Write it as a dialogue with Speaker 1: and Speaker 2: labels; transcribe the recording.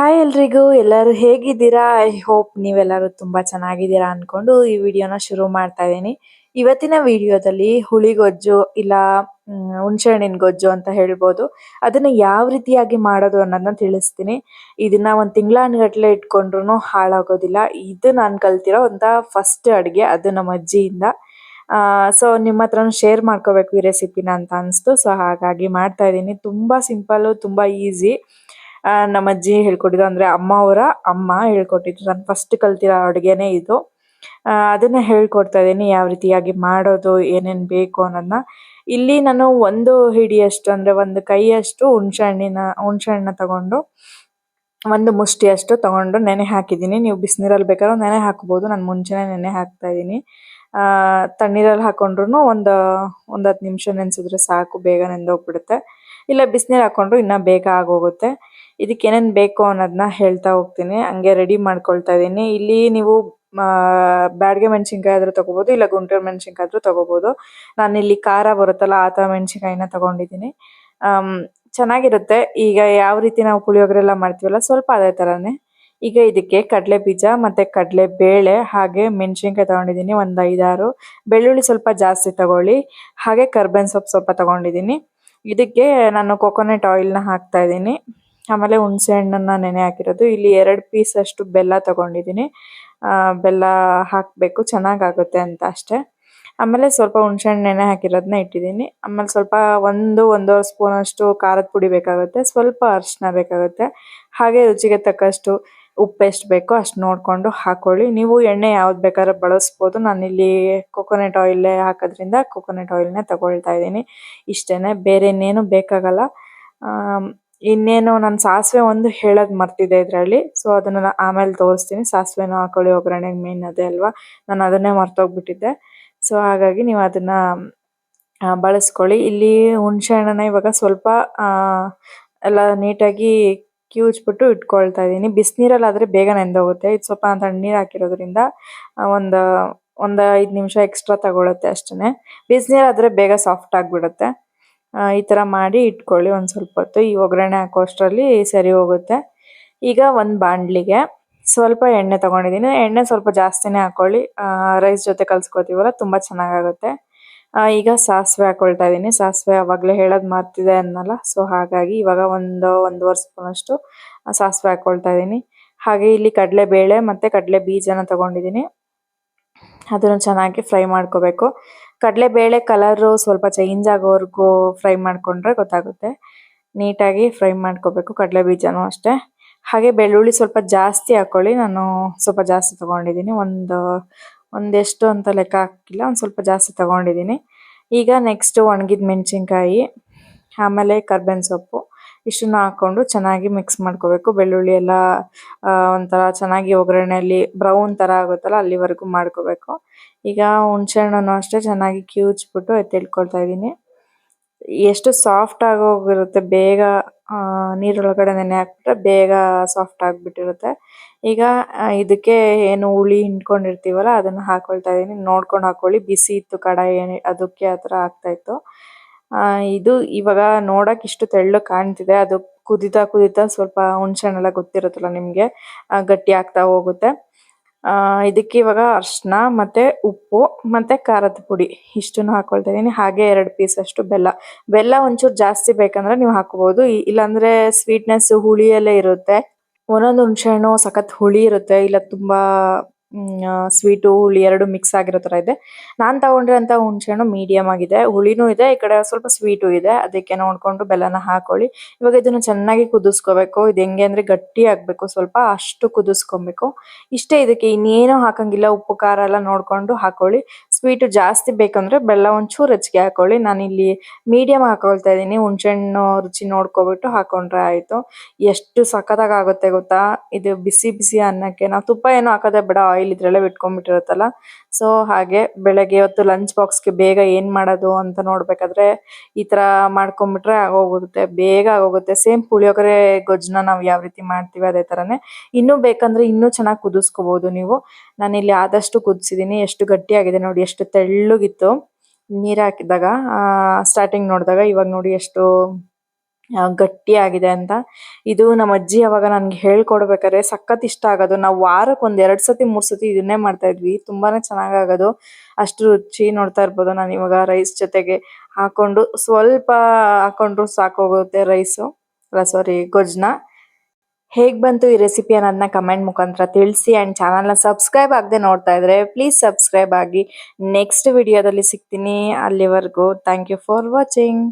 Speaker 1: Hi ಎಲ್ರಿಗೂ, ಎಲ್ಲರೂ ಹೇಗಿದ್ದೀರಾ? ಐ ಹೋಪ್ ನೀವೆಲ್ಲರೂ ತುಂಬಾ ಚೆನ್ನಾಗಿದ್ದೀರಾ ಅನ್ಕೊಂಡು ಈ ವಿಡಿಯೋನ ಶುರು ಮಾಡ್ತಾ ಇದ್ದೀನಿ. ಇವತ್ತಿನ ವಿಡಿಯೋದಲ್ಲಿ ಹುಳಿಗೊಜ್ಜು ಇಲ್ಲ ಹುಣ್ಸೆಹಣ್ಣಿನ ಗೊಜ್ಜು ಅಂತ ಹೇಳ್ಬೋದು. ಅದನ್ನ ಯಾವ ರೀತಿಯಾಗಿ ಮಾಡೋದು ಅನ್ನೋದನ್ನ ತಿಳಿಸ್ತೀನಿ. ಇದನ್ನ ಒಂದ್ ತಿಂಗಳಾನ್ಗಟ್ಲೆ ಇಟ್ಕೊಂಡ್ರು ಹಾಳಾಗೋದಿಲ್ಲ. ಇದು ನಾನು ಕಲ್ತಿರೋ ಅಂತ ಫಸ್ಟ್ ಅಡುಗೆ ಅದು ನಮ್ಮ ಅಜ್ಜಿಯಿಂದ. ಸೊ ನಿಮ್ಮ ಹತ್ರನೂ ಶೇರ್ ಮಾಡ್ಕೋಬೇಕು ಈ ರೆಸಿಪಿನ ಅಂತ ಅನ್ಸ್ತು. ಸೊ ಹಾಗಾಗಿ ಮಾಡ್ತಾ ಇದ್ದೀನಿ. ತುಂಬಾ ಸಿಂಪಲ್ ತುಂಬಾ ಈಸಿ ನಮ್ಮ ಅಜ್ಜಿ ಹೇಳ್ಕೊಟ್ಟಿದ್ದು ಅಂದ್ರೆ ಅಮ್ಮ ಅವರ ಅಮ್ಮ ಹೇಳ್ಕೊಟ್ಟಿದ್ದು. ನಾನು ಫಸ್ಟ್ ಕಲ್ತಿರೋ ಅಡುಗೆನೇ ಇದು. ಅದನ್ನ ಹೇಳ್ಕೊಡ್ತಾ ಇದ್ದೀನಿ, ಯಾವ ರೀತಿಯಾಗಿ ಮಾಡೋದು, ಏನೇನ್ ಬೇಕು ಅನ್ನೋದನ್ನ ಇಲ್ಲಿ ನಾನು ಒಂದು ಹಿಡಿಯಷ್ಟು ಅಂದ್ರೆ ಒಂದು ಕೈಯಷ್ಟು ಹುಣಸೆ ಹಣ್ಣಿನ ಹುಣಸೆ ಹಣ್ಣನ್ನ ತಗೊಂಡು, ಒಂದು ಮುಷ್ಟಿಯಷ್ಟು ತಗೊಂಡು ನೆನೆ ಹಾಕಿದ್ದೀನಿ. ನೀವು ಬಿಸಿನೀರಲ್ಲಿ ಬೇಕಾದ್ರೆ ನೆನೆ ಹಾಕ್ಬೋದು. ನಾನು ಮುಂಚೆನೆ ನೆನೆ ಹಾಕ್ತಾ ಇದ್ದೀನಿ. ತಣ್ಣೀರಲ್ಲಿ ಹಾಕೊಂಡ್ರು ಒಂದು ಒಂದು ಹತ್ತು ನಿಮಿಷ ನೆನೆಸಿದ್ರೆ ಸಾಕು, ಬೇಗ ನೆಂದೋಗ್ಬಿಡುತ್ತೆ. ಇಲ್ಲ ಬಿಸಿನೀರು ಹಾಕೊಂಡ್ರು ಇನ್ನ ಬೇಗ ಆಗೋಗುತ್ತೆ. ಇದಕ್ಕೆ ಏನೇನ್ ಬೇಕು ಅನ್ನೋದನ್ನ ಹೇಳ್ತಾ ಹೋಗ್ತೀನಿ. ಹಂಗೆ ರೆಡಿ ಮಾಡ್ಕೊಳ್ತಾ ಇದೀನಿ ಇಲ್ಲಿ ನೀವು ಬ್ಯಾಡ್ಗೆ ಮೆಣಸಿನಕಾಯಿ ಆದ್ರೂ ತಗೋಬಹುದು ಇಲ್ಲ ಗುಂಟೂರು ಮೆಣಸಿನಕಾಯಿ ಆದ್ರೂ ತಗೋಬಹುದು ನಾನು ಇಲ್ಲಿ ಖಾರ ಬರುತ್ತಲ್ಲ, ಆ ತರ ಮೆಣಸಿನಕಾಯಿನ ತಗೊಂಡಿದ್ದೀನಿ. ಚೆನ್ನಾಗಿರುತ್ತೆ. ಈಗ ಯಾವ ರೀತಿ ನಾವು ಪುಳಿಯೋಗರೆ ಎಲ್ಲ ಮಾಡ್ತೀವಲ್ಲ, ಸ್ವಲ್ಪ ಅದೇ ತರಾನೇ ಈಗ ಇದಕ್ಕೆ ಕಡಲೆ ಬೀಜ ಮತ್ತೆ ಕಡಲೆ ಬೇಳೆ, ಹಾಗೆ ಮೆಣಸಿನಕಾಯಿ ತಗೊಂಡಿದ್ದೀನಿ, ಒಂದ್ ಐದಾರು. ಬೆಳ್ಳುಳ್ಳಿ ಸ್ವಲ್ಪ ಜಾಸ್ತಿ ತಗೊಳ್ಳಿ. ಹಾಗೆ ಕರ್ಬೇವಿನ ಸೊಪ್ಪು ಸ್ವಲ್ಪ ತಗೊಂಡಿದ್ದೀನಿ. ಇದಕ್ಕೆ ನಾನು ಕೊಕೊನಟ್ ಆಯಿಲ್ನ ಹಾಕ್ತಾ ಇದ್ದೀನಿ. ಆಮೇಲೆ ಹುಣಸೆ ಹಣ್ಣನ್ನ ನೆನೆ ಹಾಕಿರೋದು. ಇಲ್ಲಿ ಎರಡು ಪೀಸ್ ಅಷ್ಟು ಬೆಲ್ಲ ತಗೊಂಡಿದ್ದೀನಿ. ಬೆಲ್ಲ ಹಾಕ್ಬೇಕು, ಚೆನ್ನಾಗಾಗುತ್ತೆ ಅಂತ ಅಷ್ಟೇ. ಆಮೇಲೆ ಸ್ವಲ್ಪ ಹುಣಸೆ ಹಣ್ಣು ನೆನೆ ಹಾಕಿರೋದನ್ನ ಇಟ್ಟಿದ್ದೀನಿ. ಆಮೇಲೆ ಸ್ವಲ್ಪ ಒಂದು, ಒಂದೂವರೆ ಸ್ಪೂನ್ ಅಷ್ಟು ಖಾರದ ಪುಡಿ ಬೇಕಾಗುತ್ತೆ. ಸ್ವಲ್ಪ ಅರಿಶಿನ ಬೇಕಾಗುತ್ತೆ. ಹಾಗೆ ರುಚಿಗೆ ತಕ್ಕಷ್ಟು ಉಪ್ಪು ಎಷ್ಟು ಬೇಕೋ ಅಷ್ಟು ನೋಡಿಕೊಂಡು ಹಾಕ್ಕೊಳ್ಳಿ ನೀವು ಎಣ್ಣೆ ಯಾವ್ದು ಬೇಕಾದ್ರೆ ಬಳಸ್ಬೋದು. ನಾನಿಲ್ಲಿ ಕೊಕೊನಟ್ ಆಯಿಲೇ ಹಾಕೋದ್ರಿಂದ ಕೊಕೊನಟ್ ಆಯಿಲ್ನೇ ತಗೊಳ್ತಾ ಇದ್ದೀನಿ. ಇಷ್ಟೇ ಬೇರೆ ಇನ್ನೇನು ಬೇಕಾಗಲ್ಲ. ಇನ್ನೇನು ನಾನು ಸಾಸಿವೆ ಒಂದು ಹೇಳೋದ್ ಮರ್ತಿದ್ದೆ ಇದರಲ್ಲಿ. ಸೊ ಅದನ್ನ ಆಮೇಲೆ ತೋರಿಸ್ತೀನಿ. ಸಾಸಿವೆನೂ ಹಾಕೊಳ್ಳಿ, ಒಗ್ಗರಣೆಗೆ ಮೇನ್ ಅದೇ ಅಲ್ವಾ? ನಾನು ಅದನ್ನೇ ಮರ್ತೋಗ್ಬಿಟ್ಟಿದ್ದೆ. ಸೊ ಹಾಗಾಗಿ ನೀವು ಅದನ್ನ ಬಳಸ್ಕೊಳ್ಳಿ. ಇಲ್ಲಿ ಹುಣಸೆ ಹಣ್ಣನ್ನ ಇವಾಗ ಸ್ವಲ್ಪ ಎಲ್ಲ ನೀಟಾಗಿ ಕಿವುಚ್ಬಿಟ್ಟು ಇಟ್ಕೊಳ್ತಾ ಇದ್ದೀನಿ. ಬಿಸಿನೀರಲ್ಲಿ ಆದರೆ ಬೇಗ ನೆಂದೋಗುತ್ತೆ. ಇದು ಸ್ವಲ್ಪ ಅಂತ ನೀರು ಹಾಕಿರೋದ್ರಿಂದ ಒಂದು ಒಂದು ಐದು ನಿಮಿಷ ಎಕ್ಸ್ಟ್ರಾ ತಗೊಳುತ್ತೆ ಅಷ್ಟೇನೆ. ಬಿಸಿನೀರ್ ಆದ್ರೆ ಬೇಗ ಸಾಫ್ಟ್ ಆಗಿಬಿಡುತ್ತೆ. ಈ ತರ ಮಾಡಿ ಇಟ್ಕೊಳ್ಳಿ ಒಂದು ಸ್ವಲ್ಪ ಹೊತ್ತು. ಈ ಒಗ್ಗರಣೆ ಹಾಕೋ ಅಷ್ಟರಲ್ಲಿ ಸರಿ ಹೋಗುತ್ತೆ. ಈಗ ಒಂದು ಬಾಣಲಿಗೆ ಸ್ವಲ್ಪ ಎಣ್ಣೆ ತಗೊಂಡಿದ್ದೀನಿ. ಎಣ್ಣೆ ಸ್ವಲ್ಪ ಜಾಸ್ತಿನೇ ಹಾಕೊಳ್ಳಿ. ರೈಸ್ ಜೊತೆ ಕಲ್ಸ್ಕೊತೀವಲ್ಲ, ತುಂಬಾ ಚೆನ್ನಾಗಾಗುತ್ತೆ. ಈಗ ಸಾಸಿವೆ ಹಾಕೊಳ್ತಾ ಇದ್ದೀನಿ. ಸಾಸಿವೆ ಆವಾಗಲೇ ಹೇಳೋದು ಮಾರ್ತಿದೆ ಅನ್ನಲ್ಲ. ಸೊ, ಹಾಗಾಗಿ ಇವಾಗ ಒಂದು, ಒಂದೂವರೆ ಸ್ಪೂನಷ್ಟು ಸಾಸಿವೆ ಹಾಕ್ಕೊಳ್ತಾ ಇದ್ದೀನಿ. ಹಾಗೆ ಇಲ್ಲಿ ಕಡಲೆ ಬೇಳೆ ಮತ್ತೆ ಕಡಲೆ ಬೀಜನ ತಗೊಂಡಿದ್ದೀನಿ. ಅದನ್ನು ಚೆನ್ನಾಗಿ ಫ್ರೈ ಮಾಡ್ಕೋಬೇಕು. ಕಡಲೆ ಬೇಳೆ ಕಲರ್ ಸ್ವಲ್ಪ ಚೇಂಜ್ ಆಗೋವರೆಗೂ ಫ್ರೈ ಮಾಡ್ಕೊಂಡ್ರೆ ಗೊತ್ತಾಗುತ್ತೆ. ನೀಟಾಗಿ ಫ್ರೈ ಮಾಡ್ಕೋಬೇಕು ಕಡಲೆ ಬೀಜನೂ ಅಷ್ಟೇ. ಹಾಗೆ ಬೆಳ್ಳುಳ್ಳಿ ಸ್ವಲ್ಪ ಜಾಸ್ತಿ ಹಾಕ್ಕೊಳ್ಳಿ ನಾನು ಸ್ವಲ್ಪ ಜಾಸ್ತಿ ತಗೊಂಡಿದ್ದೀನಿ. ಒಂದು, ಒಂದೆಷ್ಟು ಅಂತ ಲೆಕ್ಕ ಹಾಕಿಲ್ಲ. ಒಂದು ಸ್ವಲ್ಪ ಜಾಸ್ತಿ ತಗೊಂಡಿದ್ದೀನಿ. ಈಗ ನೆಕ್ಸ್ಟ್ ಒಣಗಿದ ಮೆಣಸಿನ್ಕಾಯಿ, ಆಮೇಲೆ ಕರ್ಬೇವಿನ ಸೊಪ್ಪು. ಇಷ್ಟನ್ನ ಹಾಕೊಂಡು ಚೆನ್ನಾಗಿ ಮಿಕ್ಸ್ ಮಾಡ್ಕೋಬೇಕು. ಬೆಳ್ಳುಳ್ಳಿ ಎಲ್ಲ ಒಂಥರ ಚೆನ್ನಾಗಿ ಒಗ್ಗರಣೆಯಲ್ಲಿ ಬ್ರೌನ್ ತರ ಆಗುತ್ತಲ್ಲ ಅಲ್ಲಿವರೆಗೂ ಮಾಡ್ಕೋಬೇಕು. ಈಗ ಹುಣಸೆ ಹಣ್ಣನ್ನು ಅಷ್ಟೇ ಚೆನ್ನಾಗಿ ಕಿವುಚ್ಬಿಟ್ಟು ಎತ್ತಿಟ್ಕೊಳ್ತಾ ಇದ್ದೀನಿ. ಎಷ್ಟು ಸಾಫ್ಟ್ ಆಗೋಗಿರುತ್ತೆ, ಬೇಗ ನೀರೊಳಗಡೆ ನೆನೆ ಹಾಕ್ಬಿಟ್ರೆ ಬೇಗ ಸಾಫ್ಟ್ ಆಗಿಬಿಟ್ಟಿರುತ್ತೆ. ಈಗ ಇದಕ್ಕೆ ಏನು ಹುಳಿ ಹಿಂಡ್ಕೊಂಡಿರ್ತೀವಲ್ಲ ಅದನ್ನ ಹಾಕೊಳ್ತಾ ಇದ್ದೀನಿ. ನೋಡ್ಕೊಂಡು ಹಾಕೊಳ್ಳಿ. ಬಿಸಿ ಇತ್ತು ಕಡಾಯಿ, ಅದಕ್ಕೆ ಆ ಥರ ಆಗ್ತಾ ಆ, ಇದು ಇವಾಗ ನೋಡಕ್ ಇಷ್ಟು ತೆಳ್ಳಗ್ ಕಾಣ್ತಿದೆ. ಅದು ಕುದಿತಾ ಕುದಿತಾ ಸ್ವಲ್ಪ ಹುಣಸೆ ಎಲ್ಲ ಗೊತ್ತಿರುತ್ತಲ್ಲ ನಿಮ್ಗೆ ಗಟ್ಟಿ ಆಗ್ತಾ ಹೋಗುತ್ತೆ. ಆ, ಇದಕ್ಕೆ ಇವಾಗ ಅರಿಶಿನ ಮತ್ತೆ ಉಪ್ಪು ಮತ್ತೆ ಖಾರದ ಪುಡಿ ಇಷ್ಟನ್ನು ಹಾಕೊಳ್ತಾ ಇದೀನಿ. ಹಾಗೆ ಎರಡು ಪೀಸ್ ಅಷ್ಟು ಬೆಲ್ಲ. ಬೆಲ್ಲ ಒಂಚೂರು ಜಾಸ್ತಿ ಬೇಕಂದ್ರೆ ನೀವು ಹಾಕೋಬಹುದು ಇಲ್ಲಾಂದ್ರೆ ಸ್ವೀಟ್ನೆಸ್ ಹುಳಿಯಲ್ಲೇ ಇರುತ್ತೆ. ಒಂದೊಂದು ಹುಣಸೆ ಹಣ್ಣು ಸಖತ್ ಹುಳಿ ಇರುತ್ತೆ. ಇಲ್ಲ ತುಂಬಾ ಸ್ವೀಟು ಹುಳಿ ಎರಡು ಮಿಕ್ಸ್ ಆಗಿರೋ ತರ ಇದೆ. ನಾನ್ ತಗೊಂಡಿರೋಂತ ಹುಣಸೆ ಹಣ್ಣು ಮೀಡಿಯಂ ಆಗಿದೆ. ಹುಳಿನೂ ಇದೆ, ಈ ಕಡೆ ಸ್ವಲ್ಪ ಸ್ವೀಟು ಇದೆ. ಅದಕ್ಕೆ ನೋಡ್ಕೊಂಡು ಬೆಲ್ಲನ ಹಾಕೊಳ್ಳಿ. ಇವಾಗ ಇದನ್ನ ಚೆನ್ನಾಗಿ ಕುದಿಸ್ಕೋಬೇಕು. ಇದು ಹೆಂಗೆ ಅಂದ್ರೆ ಗಟ್ಟಿ ಆಗ್ಬೇಕು, ಸ್ವಲ್ಪ ಅಷ್ಟು ಕುದಿಸ್ಕೊಬೇಕು. ಇಷ್ಟೇ ಇದಕ್ಕೆ ಇನ್ನೇನು ಹಾಕಂಗಿಲ್ಲ. ಉಪ್ಪು, ಖಾರ ಎಲ್ಲ ನೋಡ್ಕೊಂಡು ಹಾಕೊಳ್ಳಿ. ಸ್ವೀಟ್ ಜಾಸ್ತಿ ಬೇಕಂದ್ರೆ ಬೆಲ್ಲ ಒಂಚೂರು ಹೆಚ್ಚಿಗೆ ಹಾಕೊಳ್ಳಿ. ನಾನು ಇಲ್ಲಿ ಮೀಡಿಯಂ ಹಾಕೊಳ್ತಾ ಇದ್ದೀನಿ. ಹುಣಸೆಹಣ್ಣು ರುಚಿ ನೋಡ್ಕೊಬಿಟ್ಟು ಹಾಕೊಂಡ್ರೆ ಆಯ್ತು. ಎಷ್ಟು ಸಖತ್ತಾಗಿ ಆಗುತ್ತೆ ಗೊತ್ತಾ? ಇದು ಬಿಸಿ ಬಿಸಿ ಅನ್ನಕ್ಕೆ. ನಾವು ತುಪ್ಪ ಏನು ಹಾಕೋದೇ ಬೇಡ. ಆಯಿಲ್ ಇದ್ರಲ್ಲೇ ಬಿಟ್ಕೊಂಡ್ಬಿಟ್ಟಿರುತ್ತಲ್ಲ. ಸೊ ಹಾಗೆ ಬೆಳಗ್ಗೆ ಇವತ್ತು ಲಂಚ್ ಬಾಕ್ಸ್ಗೆ ಬೇಗ ಏನ್ ಮಾಡೋದು ಅಂತ ನೋಡ್ಬೇಕಾದ್ರೆ ಈ ತರ ಮಾಡ್ಕೊಂಡ್ಬಿಟ್ರೆ ಆಗೋಗುತ್ತೆ. ಬೇಗ ಆಗೋಗುತ್ತೆ. ಸೇಮ್ ಪುಳಿಯೋಗರೆ, ಗೊಜ್ಜನ್ನ ನಾವು ಯಾವ ರೀತಿ ಮಾಡ್ತೀವಿ ಅದೇ ತರನೇ ಇನ್ನೂ ಬೇಕಂದ್ರೆ ಇನ್ನೂ ಚೆನ್ನಾಗಿ ಕುದಿಸ್ಕೋಬಹುದು ನೀವು. ನಾನಿಲ್ಲಿ ಆದಷ್ಟು ಕುದಿಸಿದ್ದೀನಿ ಎಷ್ಟು ಗಟ್ಟಿಯಾಗಿದೆ ನೋಡಿ, ಎಷ್ಟು ತೆಳ್ಳಗಿತ್ತು ನೀರು ಹಾಕಿದಾಗ ಸ್ಟಾರ್ಟಿಂಗ್ ನೋಡಿದಾಗ ಇವಾಗ ನೋಡಿ ಎಷ್ಟು ಗಟ್ಟಿ ಗಟ್ಟಿಯಾಗಿದೆ ಅಂತ. ಇದು ನಮ್ಮ ಅಜ್ಜಿ ಅವಾಗ ನನ್ಗೆ ಹೇಳ್ಕೊಡ್ಬೇಕಾದ್ರೆ ಸಖತ್ ಇಷ್ಟ ಆಗೋದು. ನಾವು ವಾರಕ್ಕೆ ಒಂದ್ ಎರಡ್ ಸತಿ, ಮೂರ್ ಸತಿ ಇದನ್ನೇ ಮಾಡ್ತಾ ಇದ್ವಿ. ತುಂಬಾನೇ ಚೆನ್ನಾಗ್ ಆಗೋದು. ಅಷ್ಟು ರುಚಿ ನೋಡ್ತಾ ಇರ್ಬೋದು ನಾನು ಇವಾಗ ರೈಸ್ ಜೊತೆಗೆ. ಹಾಕೊಂಡು ಸ್ವಲ್ಪ ಹಾಕೊಂಡ್ರು ಸಾಕೋಗುತ್ತೆ ರೈಸ್ ಅಲ್ಲ ಸಾರಿ ಗೊಜ್ಜನ್ನ ಹೇಗ್ ಬಂತು ಈ ರೆಸಿಪಿ ಅನ್ನೋದನ್ನ ಕಮೆಂಟ್ ಮುಖಾಂತರ ತಿಳಿಸಿ ಅಂಡ್ ಚಾನಲ್ನ ಸಬ್ಸ್ಕ್ರೈಬ್ ಆಗದೆ ನೋಡ್ತಾ ಇದ್ರೆ ಪ್ಲೀಸ್ ಸಬ್ಸ್ಕ್ರೈಬ್ ಆಗಿ ನೆಕ್ಸ್ಟ್ ವಿಡಿಯೋದಲ್ಲಿ ಸಿಗ್ತೀನಿ. ಅಲ್ಲಿವರೆಗೂ ಥ್ಯಾಂಕ್ ಯು ಫಾರ್ ವಾಚಿಂಗ್